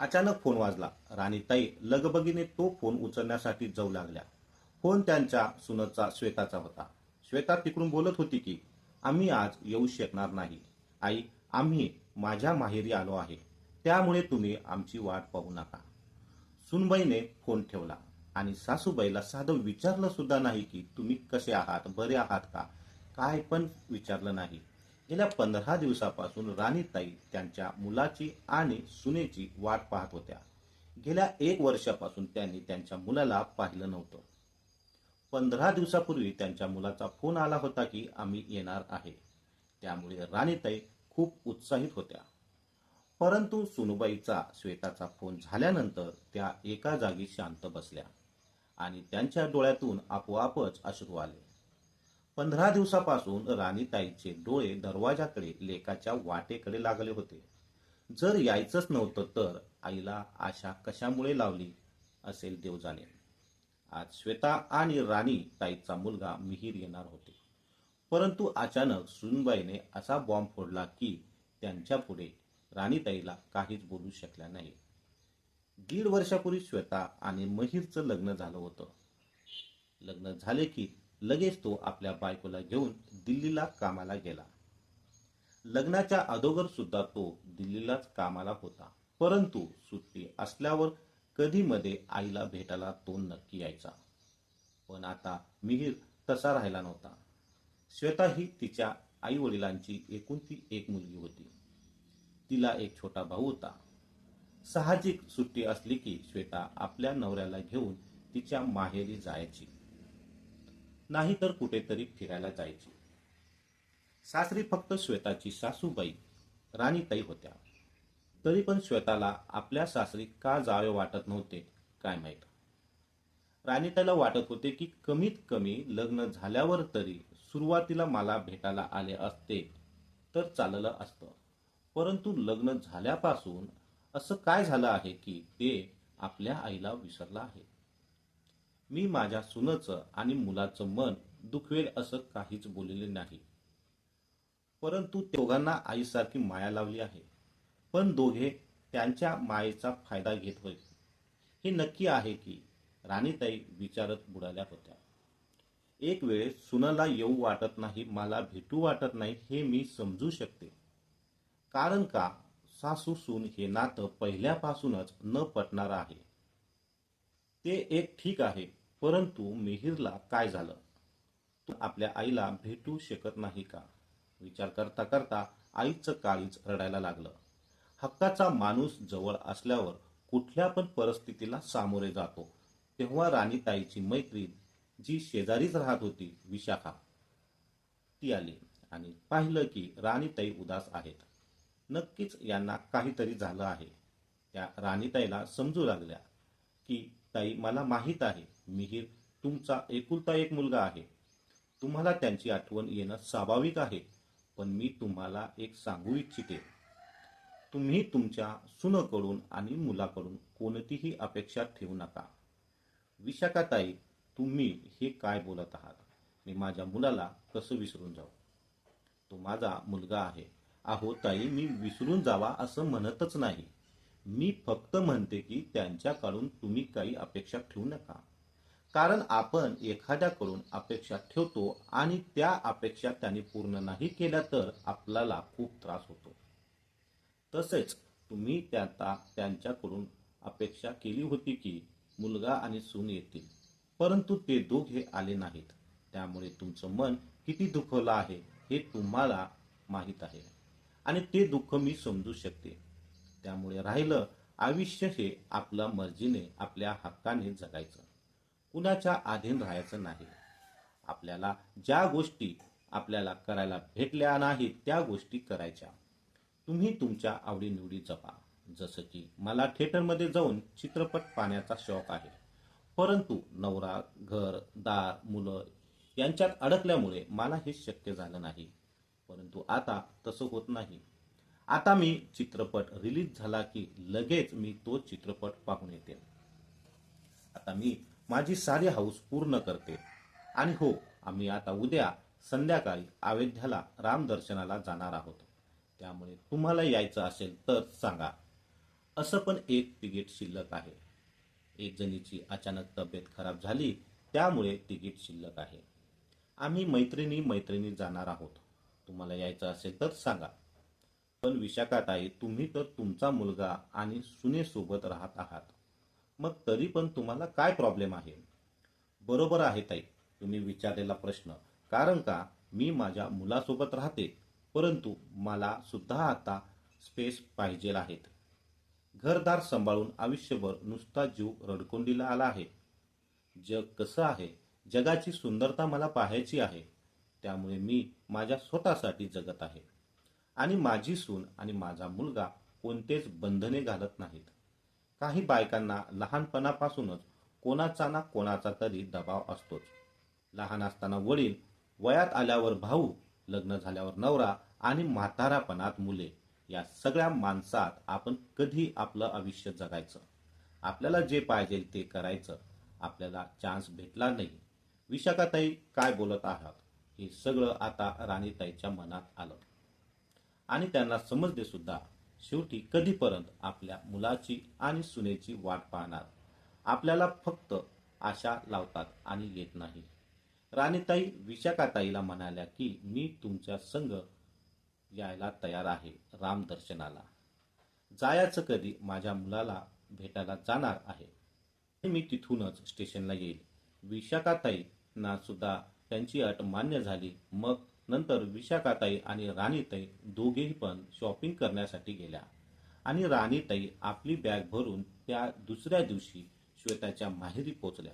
अचानक फोन वाजला. राणीताई लगबगीने तो फोन उचलण्यासाठी जाऊ लागल्या. फोन त्यांच्या? सुनतचा श्वेताचा होता. श्वेता तिकडून बोलत होती की आम्ही आज येऊ शकणार नाही. आई आम्ही माझ्या माहेरी आलो आहे. त्यामुळे तुम्ही आमची वाट पाहू नका. सुनबाईने फोन ठेवला आणि सासूबाईला साधं विचारलं सुद्धा नाही की तुम्ही कसे आहात? बरे आहात का? काय पण विचारलं नाही. गेल्या पंधरा दिवसापासून राणीताई त्यांच्या मुलाची आणि सुनेची वाट पाहत होत्या. गेल्या एक वर्षापासून त्यांनी त्यांच्या मुलाला पाहिलं नव्हतं. पंधरा दिवसापूर्वी त्यांच्या मुलाचा फोन आला होता की आम्ही येणार आहे. त्यामुळे राणीताई खूप उत्साहित होत्या. परंतु सुनुबाईचा श्वेताचा फोन झाल्यानंतर त्या एका जागी शांत बसल्या आणि त्यांच्या डोळ्यातून आपोआपच अश्रू आले. पंधरा दिवसापासून राणीताईचे डोळे दरवाजाकडे लेकाच्या वाटेकडे लागले होते. जर यायचंच नव्हतं तर आईला आशा कशामुळे लावली असेल देवजाने? आज श्वेता आणि राणी ताईचा मुलगा मिहीर येणार होते. परंतु अचानक सुनबाईने असा बॉम्ब फोडला की त्यांच्या पुढे राणीताईला काहीच बोलू शकल्या नाही. दीड वर्षापूर्वी श्वेता आणि महिरचं लग्न झालं होतं. लग्न झाले की लगेच तो आपल्या बायकोला घेऊन दिल्लीला कामाला गेला. लग्नाच्या अगोदर सुद्धा तो दिल्लीलाच कामाला होता. परंतु सुट्टी असल्यावर कधी मध्ये आईला भेटायला तो नक्की यायचा. पण आता मिहीर तसा राहिला नव्हता. श्वेता ही तिच्या आई वडिलांची एकूण ती एक मुलगी होती. तिला एक छोटा भाऊ होता. साहजिक सुट्टी असली की श्वेता आपल्या नवऱ्याला घेऊन तिच्या माहेरी जायची. नाही तर कुठेतरी फिरायला जायची. सासरी फक्त श्वेताची सासूबाई राणीताई होत्या. तरी पण श्वेताला आपल्या सासरी का जावे वाटत नव्हते काय माहीत. राणीताईला वाटत होते की कमीत कमी लग्न झाल्यावर तरी सुरुवातीला मला भेटायला आले असते तर चाललं असतं. परंतु लग्न झाल्यापासून असं काय झालं आहे की ते आपल्या आईला विसरलं आहे? मी माझ्या सुनचं आणि मुलाचं मन दुखवेल असं काहीच बोललेले नाही. परंतु दोघांना आईसारखी माया लावली आहे. पण दोघे त्यांच्या मायेचा फायदा घेत होते हे नक्की आहे की राणीताई विचारत बुडाल्या होत्या. एक वेळ सुनाला येऊ वाटत नाही मला भेटू वाटत नाही हे मी समजू शकते. कारण का सासू सून हे नातं पहिल्यापासूनच न पटणार आहे. ते एक ठीक आहे. परंतु मिहीरला काय झालं? तू आपल्या आईला भेटू शकत नाही का? विचार करता करता आईचं काळीच रडायला लागलं. हक्काचा माणूस जवळ असल्यावर कुठल्या पण परिस्थितीला सामोरे जातो. तेव्हा राणीताईची मैत्रीण जी शेजारीच राहत होती विशाखा ती आली आणि पाहिलं की राणीताई उदास आहेत. नक्कीच यांना काहीतरी झालं आहे. त्या राणीताईला समजू लागल्या की ताई मला माहीत आहे मिहीर तुमचा एकुलता एक मुलगा आहे. तुम्हाला त्यांची आठवण येणं स्वाभाविक आहे पण मी तुम्हाला एक सांगू इच्छिते. तुम्ही तुमच्या सुनकडून आणि मुलाकडून कोणतीही अपेक्षा ठेवू नका. विशाखाताई तुम्ही हे काय बोलत आहात? मी माझ्या मुलाला कसं विसरून जाऊ? तो माझा मुलगा आहे. आहो ताई मी विसरून जावा असं म्हणतच नाही. मी फक्त म्हणते की त्यांच्याकडून तुम्ही काही अपेक्षा ठेवू नका. कारण आपण एखाद्याकडून अपेक्षा ठेवतो आणि त्या अपेक्षा त्यांनी पूर्ण नाही केल्या तर आपल्याला खूप त्रास होतो. तसेच तुम्ही त्याता त्यांच्याकडून अपेक्षा केली होती की मुलगा आणि सून येतील परंतु ते दोघे आले नाहीत. त्यामुळे तुमचं मन किती दुखवलं आहे हे तुम्हाला माहीत आहे आणि ते दुःख मी समजू शकते. त्यामुळे राहिलं आयुष्य हे आपल्या मर्जीने आपल्या हक्काने जगायचं. कुणाच्या अधीन राहायचं नाही. आपल्याला ज्या गोष्टी आपल्याला करायला भेटल्या नाहीत त्या गोष्टी करायच्या. तुम्ही तुमच्या आवडीनिवडी जपा. जसं की मला थिएटरमध्ये जाऊन चित्रपट पाहण्याचा शौक आहे. परंतु नवरा घर दार मुलं यांच्यात अडकल्यामुळे मला हे शक्य झालं नाही. परंतु आता तसं होत नाही. आता मी चित्रपट रिलीज झाला की लगेच मी तो चित्रपट पाहून येते. आता मी माझी सारी हाऊस पूर्ण करते. आणि हो आम्ही आता उद्या संध्याकाळी अयोध्याला रामदर्शनाला जाणार आहोत. त्यामुळे तुम्हाला यायचं असेल तर सांगा. असं पण एक तिकीट शिल्लक आहे. एक जणीची अचानक तब्येत खराब झाली त्यामुळे तिकीट शिल्लक आहे. आम्ही मैत्रिणी मैत्रिणी जाणार आहोत. तुम्हाला यायचं असेल तर सांगा. पण विशाखाताई तुम्ही तर तुमचा मुलगा आणि सुनेसोबत राहत आहात. मग तरी पण तुम्हाला काय प्रॉब्लेम आहे? बरोबर आहे ताई तुम्ही विचारलेला प्रश्न. कारण का मी माझ्या मुलासोबत राहते परंतु मला सुद्धा आता स्पेस पाहिजे आहेत. घरदार सांभाळून आयुष्यभर नुसता जीव रडकोंडीला आला आहे. जग कसं आहे? जगाची सुंदरता मला पाहायची आहे. त्यामुळे मी माझ्या स्वतःसाठी जगत आहे. आणि माझी सून आणि माझा मुलगा कोणतेच बंधने घालत नाहीत. काही बायकांना लहानपणापासूनच कोणाचा ना कोणाचा तरी दबाव असतोच. लहान असताना वडील वयात आल्यावर भाऊ लग्न झाल्यावर नवरा आणि म्हातारापणात मुले या सगळ्या माणसात आपण कधी आपलं आयुष्य जगायचं? आपल्याला जे पाहिजे ते करायचं. आपल्याला चान्स भेटला नाही. विशाखाताई काय बोलत आहात? हे सगळं आता राणीताईच्या मनात आलं. आणि त्यांना समजले सुद्धा शेवटी कधीपर्यंत आपल्या मुलाची आणि सुनेची वाट पाहणार? आपल्याला फक्त आशा लावतात आणि येत नाही. राणीताई विशाखाताईला म्हणाल्या की मी तुमच्या संघ यायला तयार आहे रामदर्शनाला जायचं कधी माझ्या मुलाला भेटायला जाणार आहे? मी तिथूनच स्टेशनला येईल. विशाखाताईंना सुद्धा त्यांची अट मान्य झाली. मग नंतर विशाखाताई आणि राणीताई दोघेही पण शॉपिंग करण्यासाठी गेल्या. आणि राणीताई आपली बॅग भरून त्या दुसऱ्या दिवशी श्वेताच्या माहेरी पोचल्या.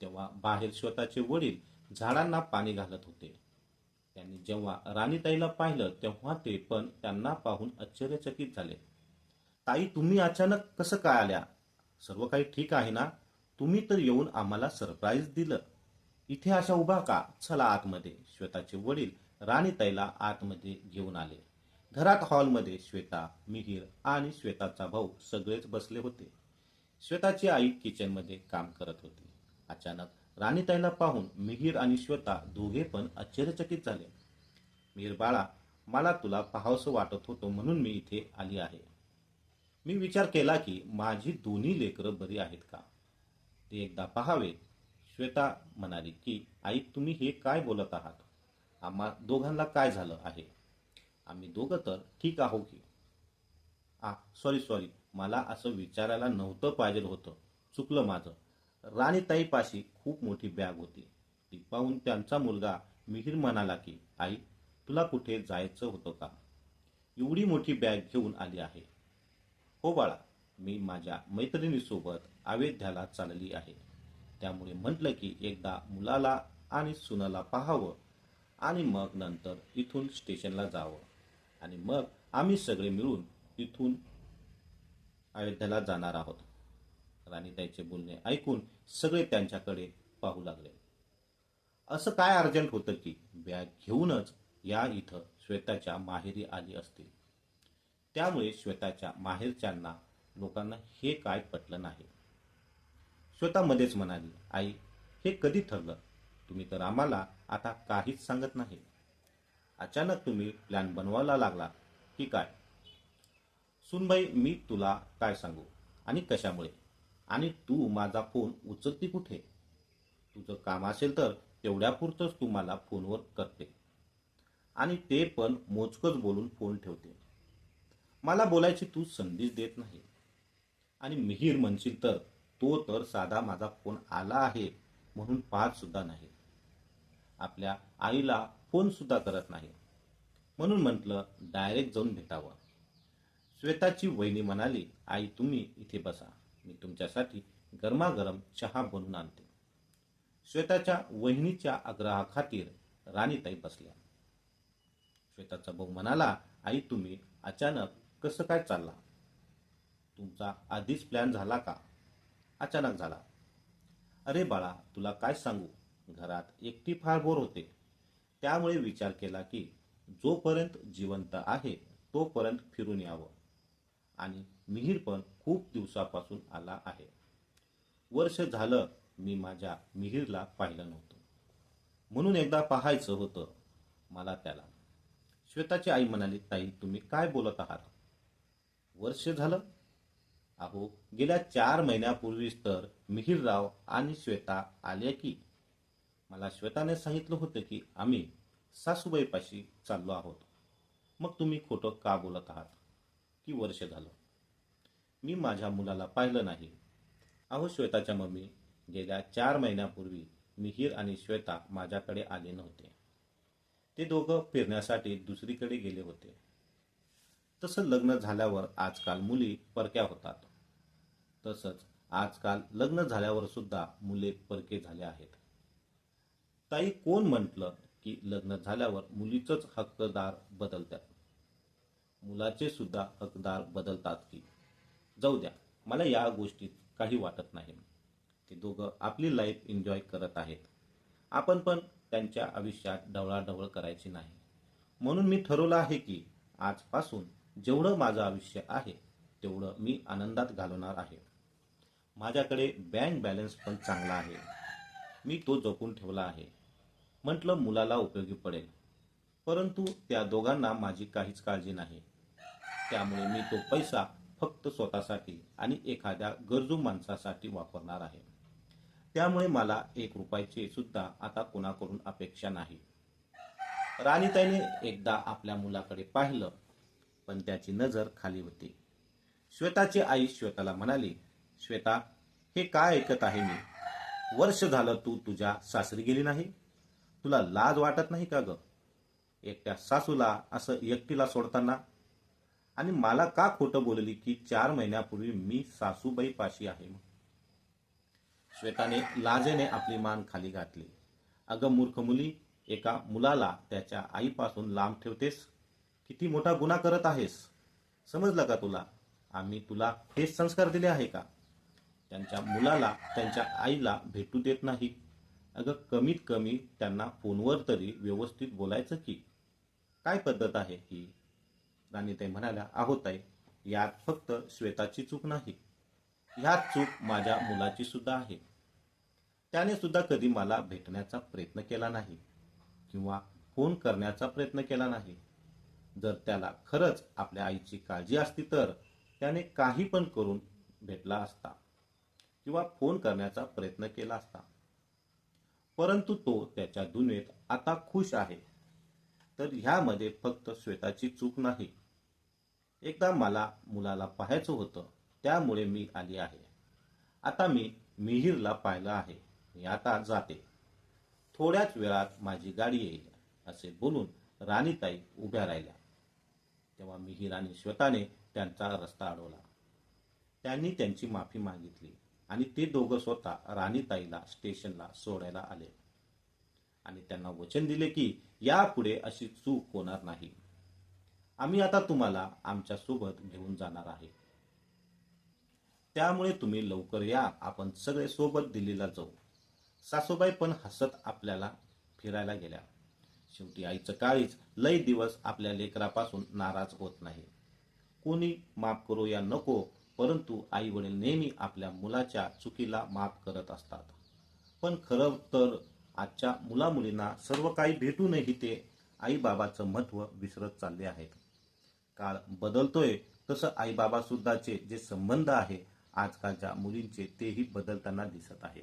तेव्हा बाहेर श्वेताचे वडील झाडांना पाणी घालत होते. त्यांनी जेव्हा राणीताईला पाहिलं तेव्हा ते पण त्यांना पाहून आश्चर्यचकित झाले. ताई तुम्ही अचानक कसं काय आल्या? सर्व काही ठीक आहे ना? तुम्ही तर येऊन आम्हाला सरप्राईज दिलं. इथे अशा उभा का? चला आतमध्ये. श्वेताचे वडील राणीताईला आतमध्ये घेऊन आले. घरात हॉलमध्ये श्वेता मिहीर आणि श्वेताचा भाऊ सगळेच बसले होते. श्वेताची आई किचनमध्ये काम करत होती. अचानक राणीताईला पाहून मिहीर आणि श्वेता दोघे पण आश्चर्यचकित झाले. मिहीर बाळा मला तुला पाहावसं वाटत होतं म्हणून मी इथे आली आहे. मी विचार केला की माझी दोन्ही लेकरं बरी आहेत का? ते एकदा पहावे श्वेता म्हणाली की आई तुम्ही हे काय बोलत आहात? आम्हा दोघांना काय झालं आहे? आम्ही दोघं तर ठीक आहो की? आ सॉरी सॉरी मला असं विचारायला नव्हतं पाहिजे होतं. चुकलं माझं. राणीताईपाशी खूप मोठी बॅग होती. ती पाहून त्यांचा मुलगा मिहीर म्हणाला की आई तुला कुठे जायचं होतं का? एवढी मोठी बॅग घेऊन आली आहे. हो बाळा मी माझ्या मैत्रिणीसोबत अयोध्याला चालली आहे. त्यामुळे म्हटलं की एकदा मुलाला आणि सुनाला पाहावं. आणि मग नंतर इथून स्टेशनला जावं. आणि मग आम्ही सगळे मिळून इथून अयोध्याला जाणार आहोत. राणीताईचे बोलणे ऐकून सगळे त्यांच्याकडे पाहू लागले. असं काय अर्जंट होतं की बॅग घेऊनच या इथं श्वेताच्या माहेरी आली असतील? त्यामुळे श्वेताच्या माहेरच्यांना लोकांना हे काय पटलं नाही. श्वेता मध्येच म्हणाली आई हे कधी ठरलं? तुम्ही तर आम्हाला आता काहीच सांगत नाही. अचानक तुम्ही प्लॅन बनवायला लागला. की काय? सुनबाई मी तुला काय सांगू? आणि कशामुळे? आणि तू माझा फोन उचलती कुठे? तुझं काम असेल तर तेवढ्यापुरतंच तू मला फोनवर करते. आणि ते पण मोजकच बोलून फोन ठेवते. मला बोलायची तू संधीच देत नाही. आणि मिहीर म्हणशील तर तो तर साधा माझा फोन आला आहे म्हणून पाहत सुद्धा नाही. आपल्या आईला फोन सुद्धा करत नाही. म्हणून म्हटलं डायरेक्ट जाऊन भेटावं. श्वेताची वहिनी म्हणाली आई तुम्ही इथे बसा. मी तुमच्यासाठी गरमागरम चहा बनवून आणते. श्वेताच्या वहिनीच्या आग्रहाखातीर राणीताई बसल्या. श्वेताचा भाऊ म्हणाला आई तुम्ही अचानक कसं काय चालला? तुमचा आधीच प्लॅन झाला का? अचानक झाला. अरे बाळा तुला काय सांगू? घरात एकटी फार बोर होते. त्यामुळे विचार केला की जोपर्यंत जिवंत आहे तोपर्यंत फिरून यावं. आणि मिहीर पण खूप दिवसापासून आला आहे. वर्ष झालं मी माझ्या मिहीरला पाहिलं नव्हतं. म्हणून एकदा पाहायचं होतं मला त्याला. श्वेताची आई म्हणाली ताई तुम्ही काय बोलत आहात? वर्ष झालं. अहो गेल्या चार महिन्यापूर्वीच तर मिहिरराव आणि श्वेता आल्या की मला श्वेताने सांगितलं होतं की आम्ही सासूबाईपाशी चाललो आहोत. मग तुम्ही खोटं का बोलत आहात? की वर्ष झालं? मी माझ्या मुलाला पाहिलं नाही. अहो श्वेताच्या मम्मी गेल्या चार महिन्यापूर्वी मिहीर आणि श्वेता माझ्याकडे आले नव्हते. ते दोघं फिरण्यासाठी दुसरीकडे गेले होते. तसं लग्न झाल्यावर आजकाल मुली परक्या होतात. तसंच आजकाल लग्न झाल्यावर सुद्धा मुले परके झाले आहेत. ताई कोण म्हटलं की लग्न झाल्यावर मुलीचंच हक्कदार बदलतात? मुलाचे सुद्धा हकदार बदलतात की? जाऊ द्या मला या गोष्टीत काही वाटत नाही. ते दोघं आपली लाईफ एन्जॉय करत आहेत. आपण पण त्यांच्या आयुष्यात ढवळाढवळ करायची नाही. म्हणून मी ठरवलं आहे की आजपासून जेवढं माझं आयुष्य आहे तेवढं मी आनंदात घालवणार आहे. माझ्याकडे बँक बॅलन्स पण चांगला आहे. मी तो जपून ठेवला आहे. म्हटलं मुलाला उपयोगी पडेल. परंतु त्या दोघांना माझी काहीच काळजी नाही. त्यामुळे मी तो पैसा फक्त स्वतःसाठी आणि एखाद्या गरजू माणसासाठी वापरणार आहे. त्यामुळे मला एक रुपयाची सुद्धा आता कोणाकडून अपेक्षा नाही. राणीताईने एकदा आपल्या मुलाकडे पाहिलं पण त्याची नजर खाली होती. श्वेताची आई श्वेताला म्हणाली श्वेता हे काय ऐकत आहे मी? वर्ष झालं तू तुझ्या सासरी गेली नाही? तुला लाज वाटत नाही का ग? एकट्या सासूला असं एकटीला सोडताना? आणि मला का खोटं बोलली की चार महिन्यापूर्वी मी सासूबाई पाशी आहे श्वेताने लाजेने आपली मान खाली घातली. अगं मूर्ख मुली एका मुलाला त्याच्या आईपासून लांब ठेवतेस? किती मोठा गुन्हा करत आहेस? समजलं का तुला? आम्ही तुला हेच संस्कार दिले आहे का? त्यांच्या मुलाला त्यांच्या आईला भेटू देत नाही. अगं कमीत कमी त्यांना फोनवर तरी व्यवस्थित बोलायचं की. काय पद्धत आहे ही? राणीताई म्हणाल्या आहो ताई यात फक्त श्वेताची चूक नाही. ह्यात चूक माझ्या मुलाची सुद्धा आहे. त्याने सुद्धा कधी मला भेटण्याचा प्रयत्न केला नाही किंवा फोन करण्याचा प्रयत्न केला नाही. जर त्याला खरंच आपल्या आईची काळजी असती तर त्याने काही पण करून भेटला असता किंवा फोन करण्याचा प्रयत्न केला असता. परंतु तो त्याच्या दुनियेत आता खुश आहे. तर ह्यामध्ये फक्त श्वेताची चूक नाही. एकदा मला मुलाला पाहायचं होतं त्यामुळे मी आली आहे. आता मी मिहीरला पाहिलं आहे. मी आता जाते. थोड्याच वेळात माझी गाडी येईल असे बोलून राणीताई उभ्या राहिल्या. तेव्हा मिहीर आणि श्वेताने त्यांचा रस्ता अडवला. त्यांनी त्यांची माफी मागितली. आणि ते दोघं स्वतः राणीताईला स्टेशनला सोडायला आले. आणि त्यांना वचन दिले की यापुढे अशी चूक होणार नाही. आम्ही आता तुम्हाला आमच्यासोबत घेऊन जाणार आहे. त्यामुळे तुम्ही लवकर या. आपण सगळे सोबत दिल्लीला जाऊ. सासूबाई पण हसत आपल्याला फिरायला गेल्या. शेवटी आईचं काळीच लय दिवस आपल्या लेकरापासून नाराज होत नाही. कोणी माफ करो या नको. परंतु आई वडील नेहमी आपल्या मुलाच्या चुकीला माफ करत असतात. पण खरं तर आजच्या मुलामुलींना सर्व काही भेटूनही ते आईबाबाचं महत्त्व विसरत चालले आहेत. काळ बदलतोय तसं आईबाबा सुद्धाचे जे संबंध आहे आजकालच्या मुलींचे तेही बदलताना दिसत आहे.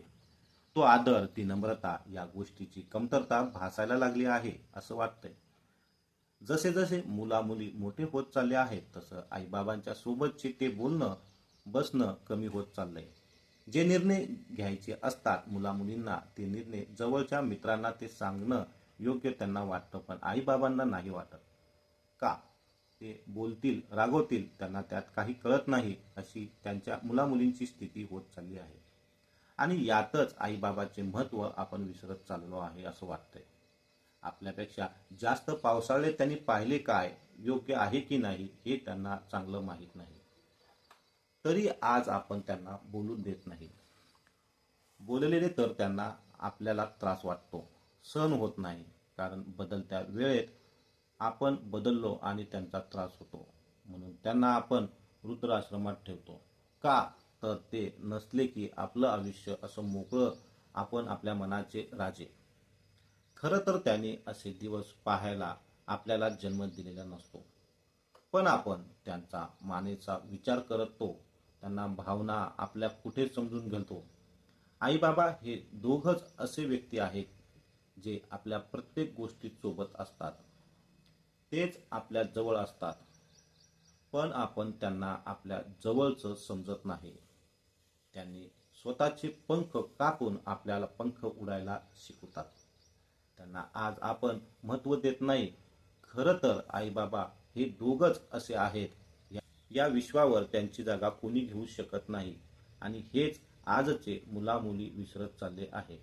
तो आदर ती नम्रता या गोष्टीची कमतरता भासायला लागली आहे असं वाटतंय. जसे जसे मुलामुली मोठे होत चालले आहेत तसं आईबाबांच्या सोबतचे ते बोलणं बसणं कमी होत चाललंय. जे निर्णय घ्यायचे असतात मुलामुलींना ते निर्णय जवळच्या मित्रांना ते सांगणं योग्य त्यांना वाटतं पण आईबाबांना नाही वाटत. का? ते बोलतील रागवतील त्यांना त्यात काही कळत नाही अशी त्यांच्या मुलामुलींची स्थिती होत चालली आहे. आणि यातच आईबाबाचे महत्त्व आपण विसरत चाललो आहे असं वाटतंय. आपल्यापेक्षा जास्त पावसाळे त्यांनी पाहिले काय योग्य आहे की नाही हे त्यांना चांगलं माहीत नाही. तरी आज आपण त्यांना बोलून देत नाही. बोललेले तर त्यांना आपल्याला त्रास वाटतो सहन होत नाही कारण बदलत्या वेळेत आपण बदललो आणि त्यांचा त्रास होतो. म्हणून त्यांना आपण वृद्धाश्रमात ठेवतो. का? तर ते नसले की आपलं आयुष्य असं मोकळं आपण आपल्या मनाचे राजे. खरं तर त्याने असे दिवस पाहायला आपल्याला जन्म दिलेला नसतो. पण आपण त्यांचा मानेचा विचार करत तो त्यांना भावना आपल्या कुठे समजून घेतो? आई बाबा हे दोघच असे व्यक्ती आहेत जे आपल्या प्रत्येक गोष्टीत सोबत असतात. तेच आपल्या जवळ असतात. पण आपण त्यांना आपल्या जवळचं समजत नाही. त्यांनी स्वतःचे पंख कापून आपल्याला पंख उडायला शिकवतात. त्यांना आज आपण महत्त्व देत नाही. खरं तर आई बाबा हे दोघच असे आहेत. या- या विश्वावर त्यांची जागा कोणी घेऊ शकत नाही. आणि हेच आजचे मुलामुली विसरत चालले आहे.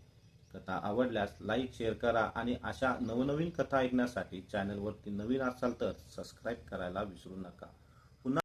कथा आवडल्यास लाईक शेअर करा आणि अशा नवनवीन कथा ऐकण्यासाठी चॅनलवरती नवीन असाल तर सबस्क्राईब करायला विसरू नका.